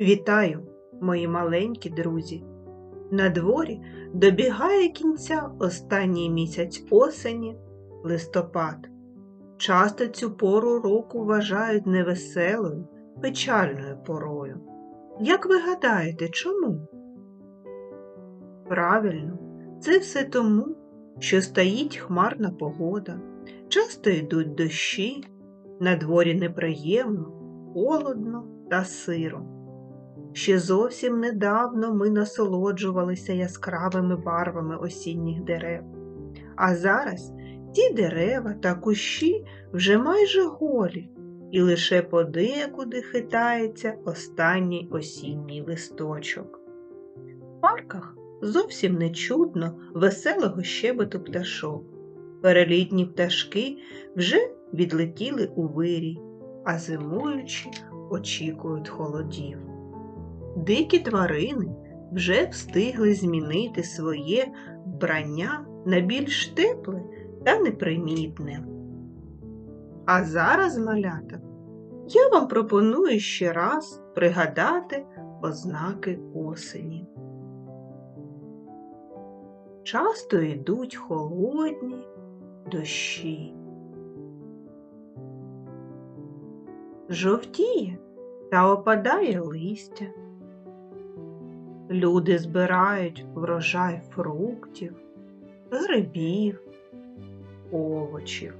Вітаю, мої маленькі друзі! На дворі добігає кінця останній місяць осені листопад. Часто цю пору року вважають невеселою, печальною порою. Як ви гадаєте, чому? Правильно, це все тому, що стоїть хмарна погода, часто йдуть дощі, на дворі неприємно, холодно та сиро. Ще зовсім недавно ми насолоджувалися яскравими барвами осінніх дерев, а зараз ті дерева та кущі вже майже голі, і лише подекуди хитається останній осінній листочок. В парках зовсім не чутно веселого щебету пташок. Перелітні пташки вже відлетіли у вирій, а зимуючі очікують холодів. Дикі тварини вже встигли змінити своє вбрання на більш тепле та непримітне. А зараз, малята, я вам пропоную ще раз пригадати ознаки осені. Часто йдуть холодні дощі. Жовтіє та опадає листя. Люди збирають врожай фруктів, грибів, овочів.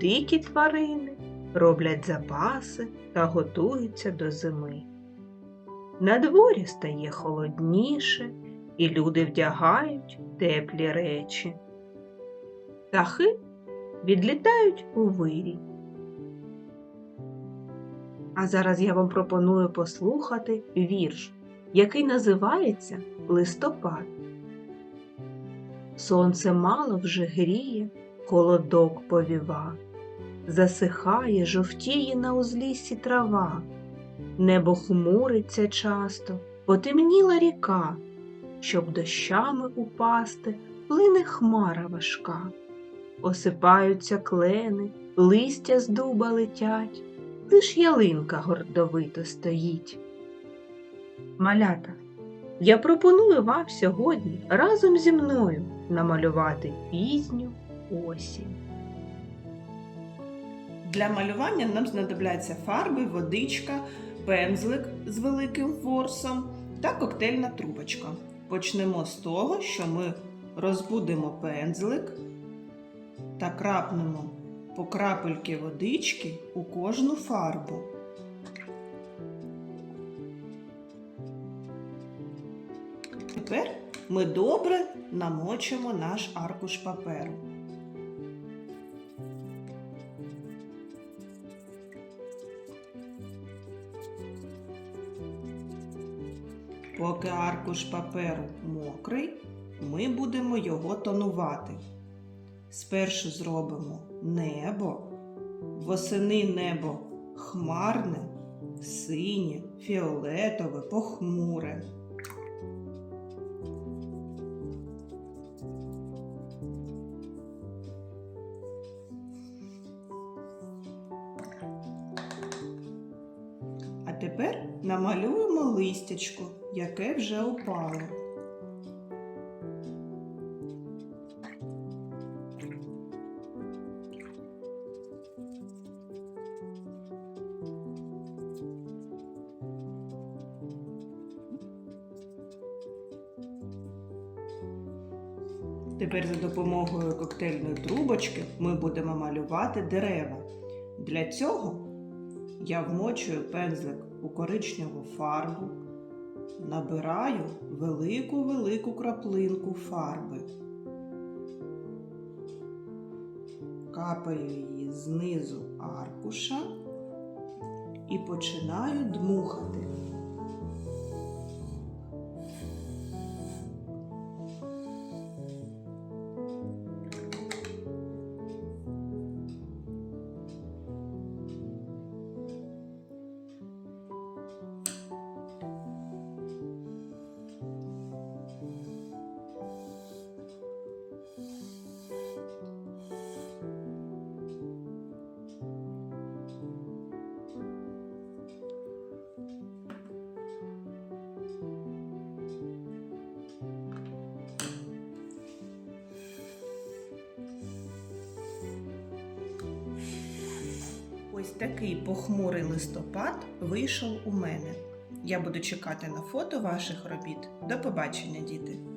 Дикі тварини роблять запаси та готуються до зими. На дворі стає холодніше, і люди вдягають теплі речі. Птахи відлітають у вирій. А зараз я вам пропоную послухати вірш який називається листопад. Сонце мало вже гріє, холодок повіва, засихає, жовтіє на узліссі трава, небо хмуриться часто, потемніла ріка, щоб дощами упасти плине хмара важка, осипаються клени, листя з дуба летять, лиш ялинка гордовито стоїть. Малята, я пропоную вам сьогодні разом зі мною намалювати пізню осінь. Для малювання нам знадобляться фарби, водичка, пензлик з великим ворсом та коктейльна трубочка. Почнемо з того, що ми розбудемо пензлик та крапнемо по крапельки водички у кожну фарбу. Тепер ми добре намочимо наш аркуш паперу. Поки аркуш паперу мокрий, ми будемо його тонувати. Спершу зробимо небо, восени небо хмарне, синє, фіолетове, похмуре. Тепер намалюємо листячко, яке вже упало. Тепер за допомогою коктейльної трубочки ми будемо малювати дерева. Для цього я вмочую пензлик у коричневу фарбу, набираю велику-велику краплинку фарби, капаю її знизу аркуша і починаю дмухати. Ось такий похмурий листопад вийшов у мене. Я буду чекати на фото ваших робіт. До побачення, діти!